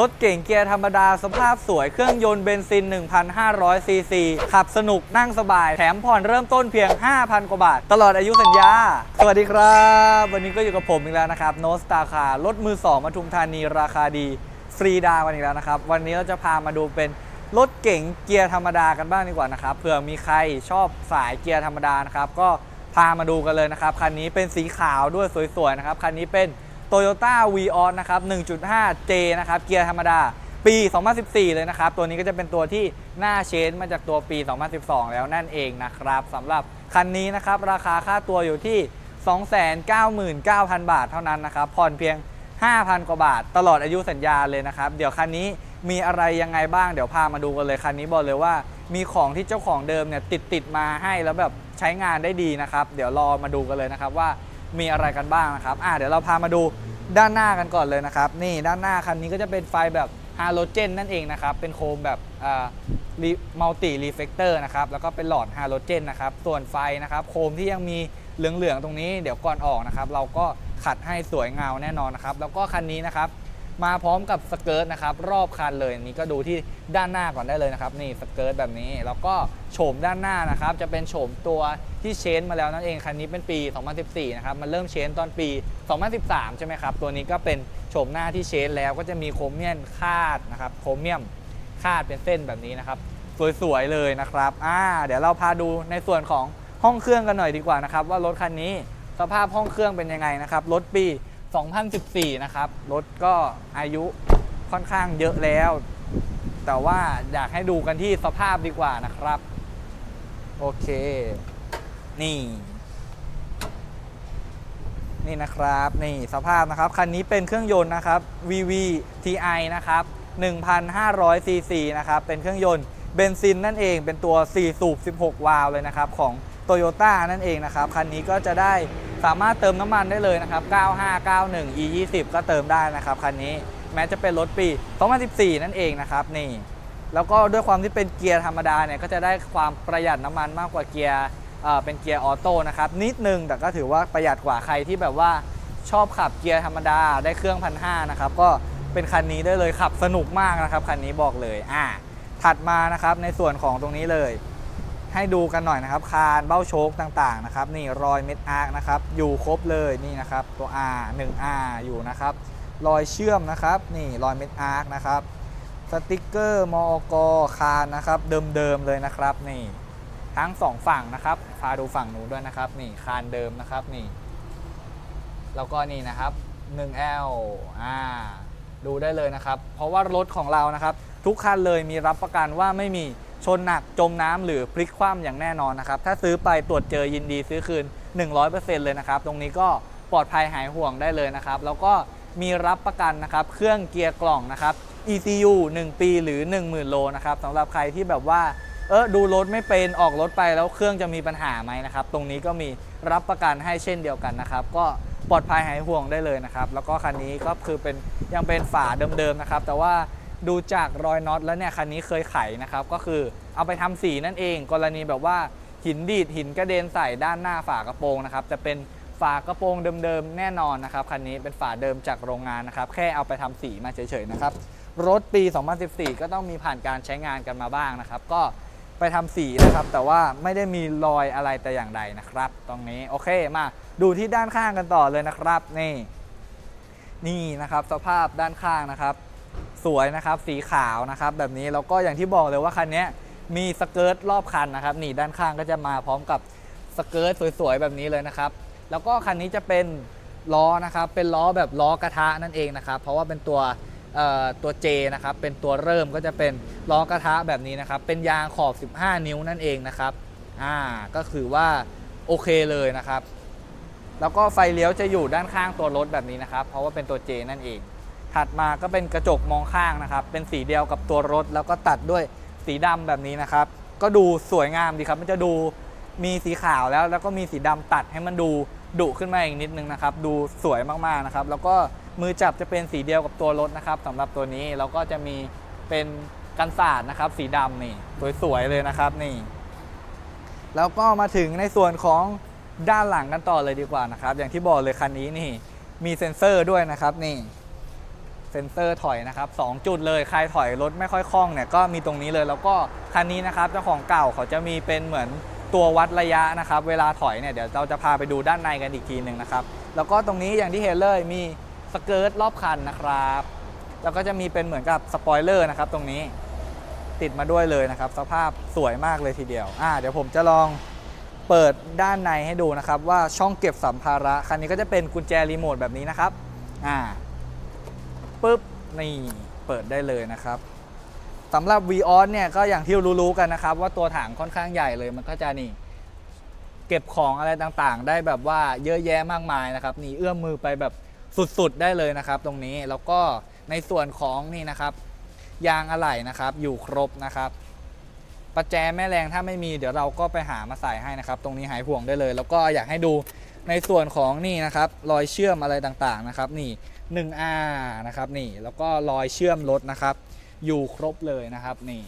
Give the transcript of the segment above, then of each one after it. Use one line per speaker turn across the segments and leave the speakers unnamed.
รถเก่งเกียร์ธรรมดาสภาพสวยเครื่องยนต์เบนซิน 1,500 ซีซี ขับสนุกนั่งสบาย แถมผ่อนเริ่มต้นเพียง 5,000 กว่าบาท ตลอดอายุสัญญา สวัสดีครับ วันนี้ก็อยู่กับผมอีกแล้วนะครับโนสตาคารถมือ 2มาทุมธานีราคาดี ฟรีดาวกันอีกแล้วนะครับ วันนี้เราจะพามาดูเป็นรถเก๋งเกียร์ธรรมดากันบ้างดีกว่านะครับเผื่อมีใครชอบสายเกียร์ธรรมดานะครับก็พามาดูกันเลยนะครับคันนี้เป็นสีขาวด้วยสวยๆนะครับคันนี้เป็น Toyota v ีออนะครับ 1.5J นะครับ เกียร์ธรรมดา ปี 2014 เลยนะครับ ตัวนี้ก็จะเป็นตัวที่หน้าเชนมาจากตัวปี 2012 แล้วนั่นเองนะครับสำหรับคันนี้นะครับ ราคาค่าตัวอยู่ที่ 299,000 บาทเท่านั้นนะครับ ผ่อนเพียง 5,000 กว่าบาท ตลอดอายุสัญญาเลยนะครับ เดี๋ยวคันนี้มีอะไรยังไงบ้างเดี๋ยวพามาดูกันเลยคันนี้บอกเลยว่ามีของที่เจ้าของเดิมเนี่ยติดติดมาให้แล้วแบบใช้งานได้ดีนะครับ เดี๋ยวรอมาดูกันเลยนะครับว่า มีอะไรกันบ้างนะครับอ่าเดี๋ยวเราพามาดูด้านหน้ากันก่อนเลยนะครับ นี่ด้านหน้าคันนี้ก็จะเป็นไฟแบบฮาโลเจนนั่นเองนะครับ เป็นโคมแบบมัลติรีเฟกเตอร์นะครับ แล้วก็เป็นหลอดฮาโลเจนนะครับ ส่วนไฟนะครับ โคมที่ยังมีเหลืองๆตรงนี้ เดี๋ยวก่อนออกนะครับ เราก็ขัดให้สวยเงาแน่นอนนะครับ แล้วก็คันนี้นะครับ มาพร้อมกับสเกิร์ตนะครับรอบคันเลยนนี้ก็ดูที่ด้านหน้าก่อนได้เลยนะครับนี่สเกิร์ตแบบนี้แล้วก็โฉมด้านหน้านะครับจะเป็นโฉมตัวที่เชนมาแล้วนั่นเองคันนี้เป็นปี 2014 นะครับมันเริ่มเชนตอนปี 2013 ใช่ไหมครับตัวนี้ก็เป็นโฉมหน้าที่เชนแล้วก็จะมีโครเมียมคาดนะครับโครเมียมคาดเป็นเส้นแบบนี้นะครับสวยๆเลยนะครับอ่าเดี๋ยวเราพาดูในส่วนของห้องเครื่องกันหน่อยดีกว่านะครับว่ารถคันนี้สภาพห้องเครื่องเป็นยังไงนะครับรถปี 2014 นะครับ รถก็อายุค่อนข้างเยอะแล้ว แต่ว่าอยากให้ดูกันที่สภาพดีกว่านะครับ โอเค นี่ นี่นะครับ นี่สภาพนะครับ คันนี้เป็นเครื่องยนต์นะครับ VV TI นะครับ1,500ซีซีนะครับ เป็นเครื่องยนต์เบนซินนั่นเอง เป็นตัว 4 สูบ 16 วาล์วเลยนะครับ ของ Toyota นั่นเองนะครับ คันนี้ก็จะได้ สามารถเติมน้ำมันได้เลยนะครับ 9591 E 20 ก็เติมได้นะครับคันนี้แม้จะเป็นรถปี 2014 นั่นเองนะครับนี่แล้วก็ด้วยความที่เป็นเกียร์ธรรมดาเนี่ยก็จะได้ความประหยัดน้ำมันมากกว่าเกียร์เอ่อเป็นเกียร์ออโต้นะครับนิดนึงแต่ก็ถือว่าประหยัดกว่าใครที่แบบว่าชอบขับเกียร์ธรรมดาได้เครื่องพันห้านะครับก็เป็นคันนี้ได้เลยขับสนุกมากนะครับคันนี้บอกเลยอ่าถัดมานะครับในส่วนของตรงนี้เลย ให้ดูกันหน่อยนะครับ คานเบ้าโชคต่างๆนะครับ นี่รอยเม็ดอาร์คนะครับ อยู่ครบเลยนี่นะครับ ตัว R 1 R อยู่นะครับ รอยเชื่อมนะครับ นี่รอยเม็ดอาร์คนะครับสติกเกอร์มอกคานนะครับ เดิมๆเลยนะครับ นี่ทั้งสองฝั่งนะครับพาดูฝั่งนู้นด้วยนะครับ นี่คานเดิมนะครับนี่ แล้วก็นี่นะครับ 1L อ่าดูได้เลยนะครับ เพราะว่ารถของเรานะครับ ทุกคันเลยมีรับประกันว่าไม่มี นหนักจมน้ำหรือพลิกคว่ำอย่างแน่นอนนะครับ ถ้าซื้อไปตรวจเจอยินดีซื้อคืน 100%เลยนะครับ ตรงนี้ก็ปลอดภัยหายห่วงได้เลยนะครับ แล้วก็มีรับประกันนะครับ เครื่องเกียร์กล่องนะครับ ECU 1 ปีหรือ 10,000 โลนะครับสำหรับใครที่แบบว่าเออดูรถไม่เป็นออกรถไปแล้วเครื่องจะมีปัญหาไหมนะครับ ตรงนี้ก็มีรับประกันให้เช่นเดียวกันนะครับ ก็ปลอดภัยหายห่วงได้เลยนะครับ แล้วก็คันนี้ก็คือเป็นยังเป็นฝาเดิมๆนะครับ แต่ว่า ดูจากรอยน็อตแล้วเนี่ยคันนี้เคยไขนะครับก็คือเอาไปทำสีนั่นเอง กรณีแบบว่าหินดีดหินกระเด็นใส่ด้านหน้าฝากระโปรงนะครับจะเป็นฝากระโปรงเดิมๆแน่นอนนะครับคันนี้เป็นฝาเดิมจากโรงงานนะครับแค่เอาไปทำสีมาเฉยๆนะครับรถปี 2014 ก็ต้องมีผ่านการใช้งานกันมาบ้างนะครับ ก็ไปทำสีนะครับ แต่ว่าไม่ได้มีรอยอะไรแต่อย่างใดนะครับ ตรงนี้โอเคมาดูที่ด้านข้างกันต่อเลยนะครับ นี่ นี่นะครับ สภาพด้านข้างนะครับ สวยนะครับสีขาวนะครับแบบนี้แล้วก็อย่างที่บอกเลยว่าคันนี้มีสเกิร์ตรอบคันนะครับนี่ด้านข้างก็จะมาพร้อมกับสเกิร์ตสวยๆแบบนี้เลยนะครับแล้วก็คันนี้จะเป็นล้อนะครับเป็นล้อแบบล้อกระทะนั่นเองนะครับเพราะว่าเป็นตัวเอ่อตัว J นะครับเป็นตัวเริ่มก็จะเป็นล้อกระทะแบบนี้นะครับเป็นยางขอบ 15 นิ้วนั่นเองนะครับอ่าก็คือว่าโอเคเลยนะครับ แล้วก็ไฟเลี้ยวจะอยู่ด้านข้างตัวรถแบบนี้นะครับ เพราะว่าเป็นตัว J นั่นเอง ถัดมาก็เป็นกระจกมองข้างนะครับ เป็นสีเดียวกับตัวรถ แล้วก็ตัดด้วยสีดำแบบนี้นะครับ ก็ดูสวยงามดีครับ มันจะดูมีสีขาวแล้ว แล้วก็มีสีดำตัดให้มันดูดุขึ้นมาอีกนิดนึงนะครับ ดูสวยมากๆนะครับ แล้วก็มือจับจะเป็นสีเดียวกับตัวรถนะครับสำหรับตัวนี้แล้วก็จะมีเป็นกันศาสตร์นะครับ สีดำนี่สวยๆเลยนะครับนี่ แล้วก็มาถึงในส่วนของด้านหลังกันต่อเลยดีกว่านะครับ อย่างที่บอกเลยคันนี้นี่ มีเซ็นเซอร์ด้วยนะครับนี่ เซ็นเซอร์ถอยนะครับสองจุดเลยใครถอยรถไม่ค่อยคล่องเนี่ยก็มีตรงนี้เลยแล้วก็คันนี้นะครับเจ้าของเก่าเขาจะมีเป็นเหมือนตัววัดระยะนะครับเวลาถอยเนี่ยเดี๋ยวเราจะพาไปดูด้านในกันอีกทีหนึ่งนะครับแล้วก็ตรงนี้อย่างที่เห็นเลยมีสเกิร์ตรอบคันนะครับแล้วก็จะมีเป็นเหมือนกับสปอยเลอร์นะครับตรงนี้ติดมาด้วยเลยนะครับสภาพสวยมากเลยทีเดียวอ่าเดี๋ยวผมจะลองเปิดด้านในให้ดูนะครับว่าช่องเก็บสัมภาระคันนี้ก็จะเป็นกุญแจรีโมทแบบนี้นะครับอ่า ปุ๊บนี่เปิดได้เลยนะครับสำหรับ v ีออสเนี่ยก็อย่างที่รู้ๆกันนะครับ ว่าตัวถังค่อนข้างใหญ่เลยมันก็จะนี่ เก็บของอะไรต่างๆ ได้แบบว่าเยอะแยะมากมายนะครับ นี่เอื้อมมือไปแบบสุดๆ ได้เลยนะครับ ตรงนี้แล้วก็ในส่วนของนี่นะครับ ยางอะไหล่นะครับอยู่ครบนะครับประแจแม่แรงถ้าไม่มีเดี๋ยวเราก็ไปหามาใส่ให้นะครับ ตรงนี้หายห่วงได้เลย แล้วก็อยากให้ดูในส่วนของนี่นะครับ รอยเชื่อมอะไรต่างๆนะครับ นี่ 1R นะครับนี่แล้วก็รอยเชื่อมรถนะครับ อยู่ครบเลยนะครับนี่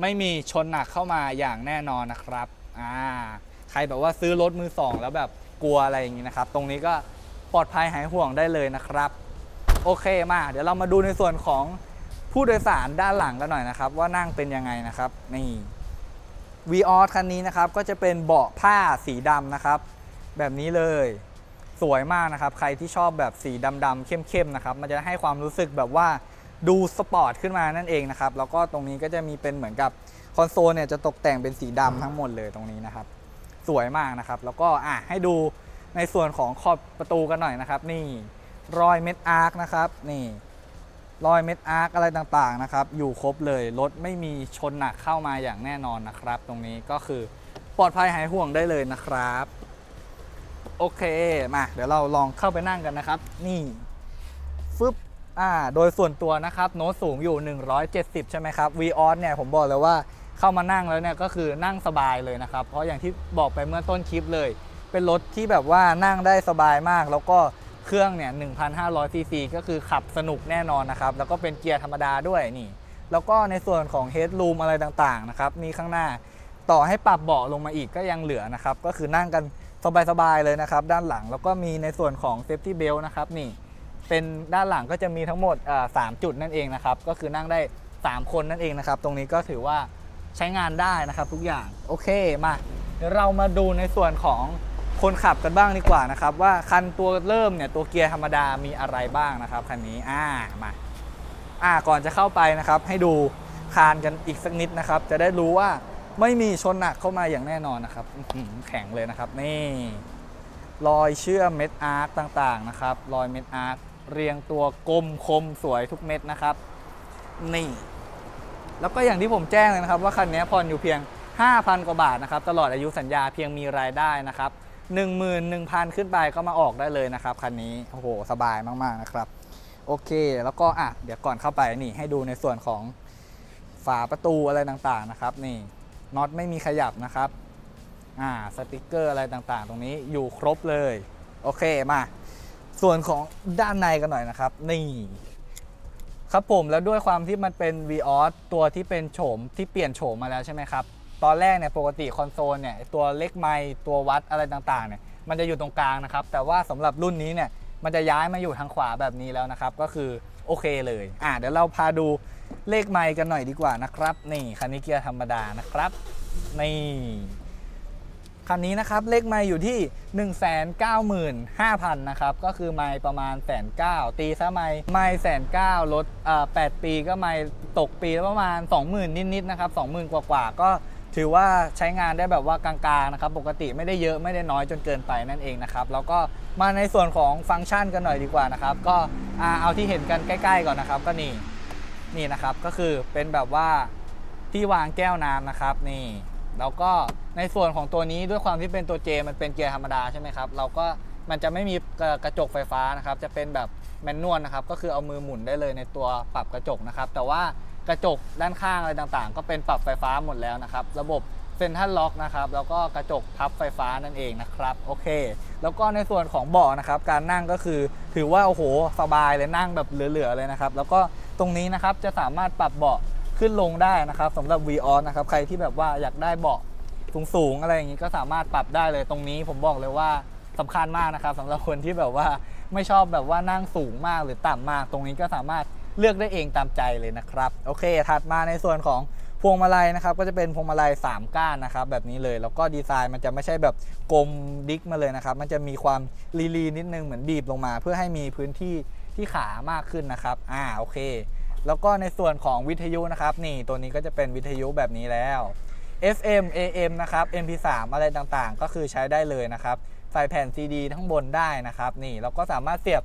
ไม่มีชนหนักเข้ามาอย่างแน่นอนนะครับอ่าใครแบบว่าซื้อรถมือสองแล้วแบบกลัวอะไรอย่างนี้นะครับ ตรงนี้ก็ปลอดภัยหายห่วงได้เลยนะครับ โอเคมา เดี๋ยวเรามาดูในส่วนของผู้โดยสารด้านหลังกันหน่อยนะครับ ว่านั่งเป็นยังไงนะครับนี่ v ีออคันนี้นะครับก็จะเป็นเบาะผ้าสีดำนะครับ แบบนี้เลย สวยมากนะครับ ใครที่ชอบแบบสีดำๆเข้มๆนะครับ มันจะให้ความรู้สึกแบบว่าดูสปอร์ตขึ้นมานั่นเองนะครับ แล้วก็ตรงนี้ก็จะมีเป็นเหมือนกับคอนโซลเนี่ยจะตกแต่งเป็นสีดำทั้งหมดเลยตรงนี้นะครับ สวยมากนะครับ แล้วก็อะให้ดูในส่วนของขอบประตูกันหน่อยนะครับ นี่รอยเม็ดอาร์คนะครับ นี่รอยเม็ดอาร์คอะไรต่างๆนะครับ อยู่ครบเลยรถไม่มีชนหนักเข้ามาอย่างแน่นอนนะครับ ตรงนี้ก็คือปลอดภัยหายห่วงได้เลยนะครับ โอเค มาเดี๋ยวเราลองเข้าไปนั่งกันนะครับ นี่ฟึบอ่าโดยส่วนตัวนะครับ โน้ตสูงอยู่ 170 ใช่ไหมครับ v ีออสเนี่ยผมบอกเลยว่าเข้ามานั่งแล้วเนี่ยก็คือนั่งสบายเลยนะครับ เพราะอย่างที่บอกไปเมื่อต้นคลิปเลย เป็นรถที่แบบว่านั่งได้สบายมาก แล้วก็เครื่องเนี่ย1,500ซีซีก็คือขับสนุกแน่นอนนะครับ แล้วก็เป็นเกียร์ธรรมดาด้วยนี่ แล้วก็ในส่วนของเฮด o ูมอะไรต่างๆนะครับ มีข้างหน้าต่อให้ปรับเบาะลงมาอีกก็ยังเหลือนะครับ ก็คือนั่งกัน สบายๆเลยนะครับ ด้านหลังแล้วก็มีในส่วนของ Safety Belt นะครับนี่เป็นด้านหลังก็จะมีทั้งหมดสามจุดนั่นเองนะครับ ก็คือนั่งได้ 3 คนนั่นเองนะครับ ตรงนี้ก็ถือว่าใช้งานได้นะครับทุกอย่างโอเคมาเดี๋ยวเรามาดูในส่วนของคนขับกันบ้างดีกว่านะครับ ว่าคันตัวเริ่มเนี่ยตัวเกียร์ธรรมดามีอะไรบ้างนะครับคันนี้อ่ามาอ่าก่อนจะเข้าไปนะครับ ให้ดูคานกันอีกสักนิดนะครับ จะได้รู้ว่า ไม่มีชนหนักเข้ามาอย่างแน่นอนนะครับแข็งเลยนะครับ นี่รอยเชื่อมเม็ดอาร์คต่างๆนะครับ รอยเม็ดอาร์คเรียงตัวกลมคมสวยทุกเม็ดนะครับ นี่ แล้วก็อย่างที่ผมแจ้งเลยนะครับ ว่าคันนี้ผ่อนอยู่เพียง 5,000 กว่าบาทนะครับ ตลอดอายุสัญญาเพียงมีรายได้นะครับ 11,000 ขึ้นไปก็มาออกได้เลยนะครับคันนี้โอ้โหสบายมากๆนะครับ โอเค แล้วก็อะเดี๋ยวก่อนเข้าไปนี่ให้ดูในส่วนของฝาประตูอะไรต่างๆนะครับ นี่ น็อตไม่มีขยับนะครับอ่าสติกเกอร์อะไรต่างๆ ตรงนี้อยู่ครบเลย โอเคมา ส่วนของด้านในกันหน่อยนะครับ นี่ ครับผมแล้วด้วยความที่มันเป็น v ีออตัวที่เป็นโฉมที่เปลี่ยนโฉมมาแล้วใช่ไหมครับ ตอนแรกเนี่ยปกติคอนโซลเนี่ยตัวเล็กไมค์ตัววัดอะไรต่างๆเนี่ยมันจะอยู่ตรงกลางนะครับ แต่ว่าสำหรับรุ่นนี้เนี่ยมันจะย้ายมาอยู่ทางขวาแบบนี้แล้วนะครับ ก็คือโอเคเลย อ่าเดี๋ยวเราพาดู เลขไมค์กันหน่อยดีกว่านะครับ นี่คันนี้เกียร์ธรรมดานะครับ นี่คันนี้นะครับเลขไมล์อยู่ที่ 195,000 นะครับ ก็คือไมล์ประมาณแสนเก้าตีซะไมล์ไมล์แสนเก้ารถเอ่อ8ปีก็ไมล์ตกปีประมาณ 20,000 นิดๆนะครับ 20,000 กว่าๆก็ถือว่าใช้งานได้แบบว่ากลางๆนะครับ ปกติไม่ได้เยอะไม่ได้น้อยจนเกินไปนั่นเองนะครับ แล้วก็มาในส่วนของฟังก์ชันกันหน่อยดีกว่านะครับ ก็เอาที่เห็นกันใกล้ ๆ ก่อนนะครับ ก็นี่ นี่นะครับก็คือเป็นแบบว่าที่วางแก้วน้ำนะครับนี่แล้วก็ในส่วนของตัวนี้ด้วยความที่เป็นตัว J มันเป็นเกียร์ธรรมดาใช่ไหมครับเราก็มันจะไม่มีกระกระจกไฟฟ้านะครับ จะเป็นแบบแมนนวลนะครับ ก็คือเอามือหมุนได้เลยในตัวปรับกระจกนะครับ แต่ว่ากระจกด้านข้างอะไรต่างๆ ก็เป็นปรับไฟฟ้าหมดแล้วนะครับ ระบบเซ็นทรัลล็อกนะครับ แล้วก็กระจกพับไฟฟ้านั่นเองนะครับ โอเค แล้วก็ในส่วนของเบาะนะครับ การนั่งก็คือถือว่าโอ้โหสบายเลยนั่งแบบเหลือๆเลยนะครับ แล้วก็ ตรงนี้นะครับจะสามารถปรับเบาะขึ้นลงได้นะครับสำหรับ v ีออนะครับใครที่แบบว่าอยากได้เบาะสูงๆอะไรอย่างนี้ก็สามารถปรับได้เลยตรงนี้ผมบอกเลยว่าสำคัญมากนะครับสำหรับคนที่แบบว่าไม่ชอบแบบว่านั่งสูงมากหรือต่ำมาก ตรงนี้ก็สามารถเลือกได้เองตามใจเลยนะครับ โอเค ถัดมาในส่วนของพวงมาลัยนะครับก็จะเป็นพวงมาลัย 3 ก้านนะครับแบบนี้เลยแล้วก็ดีไซน์มันจะไม่ใช่แบบกลมดิกมาเลยนะครับ มันจะมีความลีลีนิดนึงเหมือนบีบลงมา เพื่อให้มีพื้นที่ ที่ขามากขึ้นนะครับ อ่าโอเค แล้วก็ในส่วนของวิทยุนะครับ นี่ตัวนี้ก็จะเป็นวิทยุแบบนี้แล้ว FM AM นะครับ MP3 อะไรต่างๆ ก็คือใช้ได้เลยนะครับ ใส่แผ่น CD ทั้งบนได้นะครับ นี่เราก็สามารถเสียบ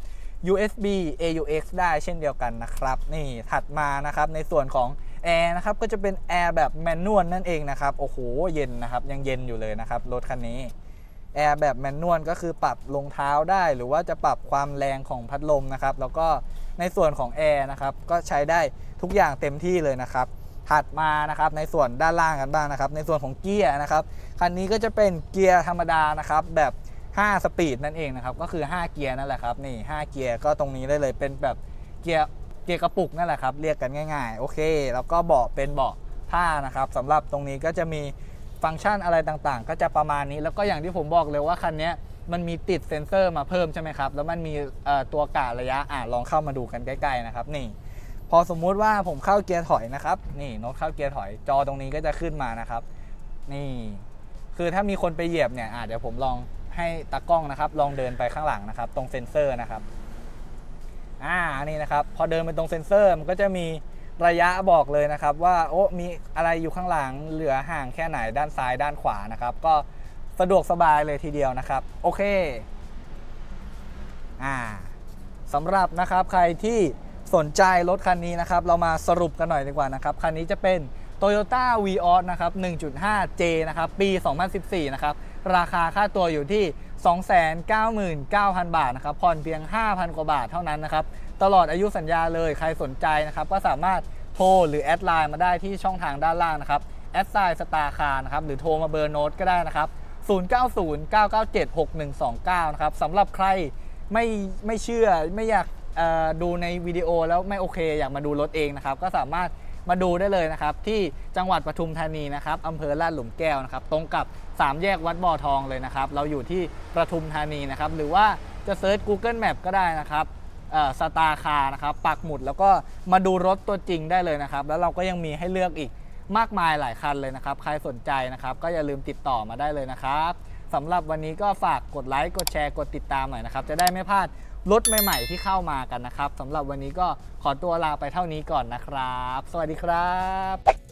USB AUX ได้เช่นเดียวกันนะครับ นี่ถัดมานะครับในส่วนของแอร์นะครับก็จะเป็นแอร์แบบแมนนวลนั่นเองนะครับ โอ้โห เย็นนะครับ ยังเย็นอยู่เลยนะครับ รถคันนี้ แอร์แบบแมนนวลก็คือปรับลงเท้าได้ หรือว่าจะปรับความแรงของพัดลมนะครับ แล้วก็ในส่วนของแอร์นะครับก็ใช้ได้ทุกอย่างเต็มที่เลยนะครับถัดมานะครับในส่วนด้านล่างกันบ้างนะครับ ในส่วนของเกียร์นะครับคันนี้ก็จะเป็นเกียร์ธรรมดานะครับแบบ 5 สปีดนั่นเองนะครับก็คือ 5 เกียร์นั่นแหละครับนี่ 5 เกียร์ก็ตรงนี้ได้เลยเป็นแบบเกียร์เกียร์กระปุกนั่นแหละครับเรียกกันง่าย ๆ โอเค แล้วก็เบาะเป็นเบาะผ้านะครับสำหรับตรงนี้ก็จะมี ฟังก์ชันอะไรต่างๆ ก็จะประมาณนี้ แล้วก็อย่างที่ผมบอกเลยว่าคันนี้มันมีติดเซ็นเซอร์มาเพิ่มใช่ไหมครับ แล้วมันมีตัวการะยะอะลองเข้ามาดูกันใกล้ ๆนะครับ นี่ พอสมมุติว่าผมเข้าเกียร์ถอยนะครับ นี่โน้ตเข้าเกียร์ถอย จอตรงนี้ก็จะขึ้นมานะครับ นี่ คือถ้ามีคนไปเหยียบเนี่ยอะเดี๋ยวผมลองให้ตากล้องนะครับ ลองเดินไปข้างหลังนะครับ ตรงเซ็นเซอร์นะครับ อ่า นี่นะครับ พอเดินไปตรงเซ็นเซอร์มันก็จะมี ระยะบอกเลยนะครับว่าโอ้มีอะไรอยู่ข้างหลังเหลือห่างแค่ไหนด้านซ้ายด้านขวานะครับ ก็สะดวกสบายเลยทีเดียวนะครับ โอเคอ่าสำหรับนะครับใครที่สนใจรถคันนี้นะครับ เรามาสรุปกันหน่อยดีกว่านะครับ คันนี้จะเป็น Toyota v ีออสนะครับ 1.5J นะครับ ปี 2014 นะครับ ราคาค่าตัวอยู่ที่ 299,000 บาทนะครับ ผ่อนเพียง 5,000 กว่าบาทเท่านั้นนะครับ ตลอดอายุสัญญาเลย ใครสนใจนะครับ ก็สามารถโทรหรือแอดไลน์มาได้ที่ช่องทางด้านล่างนะครับ แอดไซน์สตาร์คาร์นะครับ หรือโทรมาเบอร์โน้ตก็ได้นะครับ 0909976129 นะครับสำหรับใครไม่ไม่เชื่อไม่อยากดูในวิดีโอแล้วไม่โอเค อยากมาดูรถเองนะครับ ก็สามารถ มาดูได้เลยนะครับ ที่จังหวัดปทุมธานีนะครับอำเภอลาดหลุมแก้วนะครับ ตรงกับ 3 แยกวัดบ่อทองเลยนะครับ เราอยู่ที่ปทุมธานีนะครับ หรือว่าจะเซิร์ช Google Map ก็ได้นะครับสตาร์คาร์นะครับ ปักหมุดแล้วก็มาดูรถตัวจริงได้เลยนะครับ แล้วเราก็ยังมีให้เลือกอีกมากมายหลายคันเลยนะครับ ใครสนใจนะครับ ก็อย่าลืมติดต่อมาได้เลยนะครับสำหรับวันนี้ก็ฝากกดไลค์ กดแชร์ กดติดตามหน่อยนะครับ จะได้ไม่พลาด รถใหม่ๆที่เข้ามากันนะครับสำหรับวันนี้ก็ขอตัวลาไปเท่านี้ก่อนนะครับ สวัสดีครับ